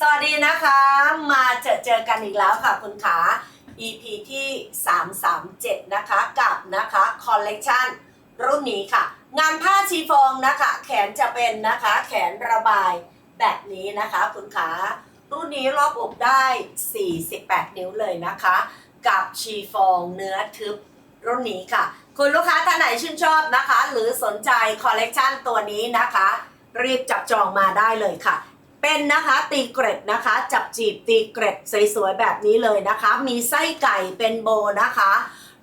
สวัสดีนะคะ มาเจอเจอกันอีกแล้วค่ะคุณขา EP ที่ 337 นะคะกับนะคะคอลเลกชันรุ่นนี้ค่ะ งานผ้าชีฟองนะคะ แขนจะเป็นนะคะแขนระบายแบบนี้นะคะคุณขา รุ่นนี้รอบอกได้ 48 นิ้วเลยนะคะ กับชีฟองเนื้อทึบรุ่นนี้ค่ะ คุณลูกค้าท่านไหนชื่นชอบนะคะ หรือสนใจคอลเลกชันตัวนี้นะคะ รีบจับจองมาได้เลยค่ะ เป็นนะคะตีเกร็ดนะคะ จับจีบตีเกร็ดสวยๆแบบนี้เลยนะคะ มีไส้ไก่เป็นโบนะคะ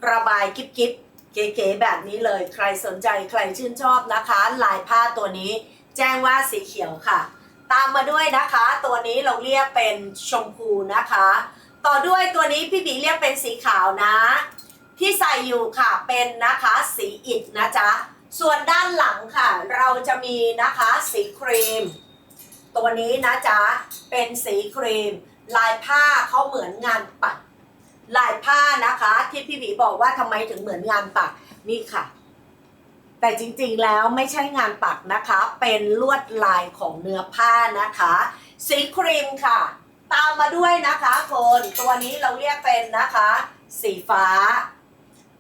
ระบายกิ๊บๆเก๋ๆแบบนี้เลยใครสนใจใครชื่นชอบนะคะ ลายผ้าตัวนี้แจ้งว่าสีเขียวค่ะ ตามมาด้วยนะคะ ตัวนี้เราเรียกเป็นชมพูนะคะ ต่อด้วยตัวนี้พี่บีเรียกเป็นสีขาวนะ ที่ใส่อยู่ค่ะเป็นนะคะสีอิฐนะจ๊ะส่วนด้านหลังค่ะ เราจะมีนะคะสีครีม ตัวนี้นะจ๊ะ เป็นสีครีม ลายผ้าเขาเหมือนงานปัก ลายผ้านะคะ ที่พี่บีบอกว่าทำไมถึงเหมือนงานปักนี่ค่ะ แต่จริงๆแล้วไม่ใช่งานปักนะคะ เป็นลวดลายของเนื้อผ้านะคะ สีครีมค่ะ ตามมาด้วยนะคะคนตัวนี้เราเรียกเป็นนะคะ สีฟ้า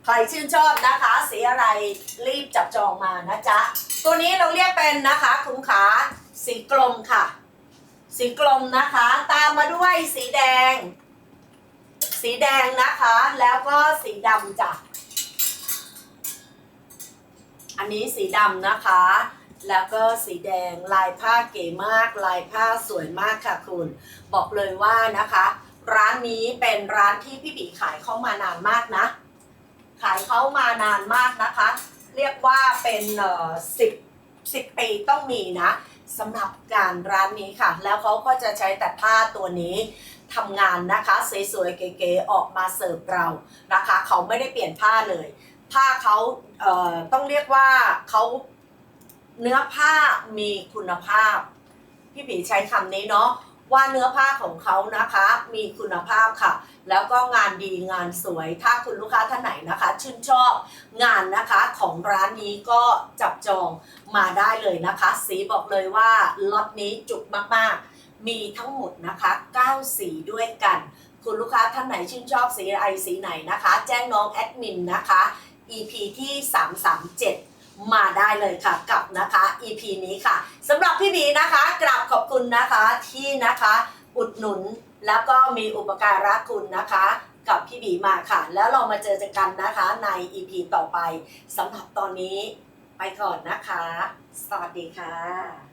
ใครชื่นชอบนะคะ สีอะไรรีบจับจองมานะจ๊ะ ตัวนี้เราเรียกเป็นนะคะคุณขา สีกลมค่ะ สีกลมนะคะ ตามมาด้วยสีแดง สีแดงนะคะ แล้วก็สีดำจ้ะ อันนี้สีดำนะคะ แล้วก็สีแดงลายผ้าเก๋มาก ลายผ้าสวยมากค่ะคุณ บอกเลยว่านะคะ ร้านนี้เป็นร้านที่พี่บีขายเข้ามานานมากนะ ขายเข้ามานานมากนะคะ เรียกว่าเป็นเอ่อสิบสิบปีต้องมีนะ สำหรับการร้านนี้ค่ะ แล้วเขาก็จะใช้แต่ผ้าตัวนี้ทำงานนะคะสวยๆเก๋ๆออกมาเสิร์ฟเรานะคะ เขาไม่ได้เปลี่ยนผ้าเลย ผ้าเขาเอ่อต้องเรียกว่าเขาเนื้อผ้ามีคุณภาพ พี่ผีใช้คำนี้เนาะ ว่าเนื้อผ้าของเขานะคะมีคุณภาพค่ะ แล้วก็งานดีงานสวย ถ้าคุณลูกค้าท่านไหนนะคะ ชื่นชอบงานนะคะของร้านนี้ก็จับจองมาได้เลยนะคะ สีบอกเลยว่าล็อตนี้จุกมากๆ มีทั้งหมดนะคะ 9 สีด้วยกัน คุณลูกค้าท่านไหนชื่นชอบสีอะไรสีไหนนะคะ แจ้งน้องแอดมินนะคะ EP ที่ 337 มาได้เลยค่ะกับนะคะ EP นี้ค่ะสำหรับพี่บีนะคะกราบขอบคุณนะคะที่นะคะอุดหนุนแล้วก็มีอุปการะคุณนะคะ กับพี่บีมาค่ะ แล้วเรามาเจอกันนะคะใน EP ต่อไปสำหรับตอนนี้ไปก่อนนะคะ สวัสดีค่ะ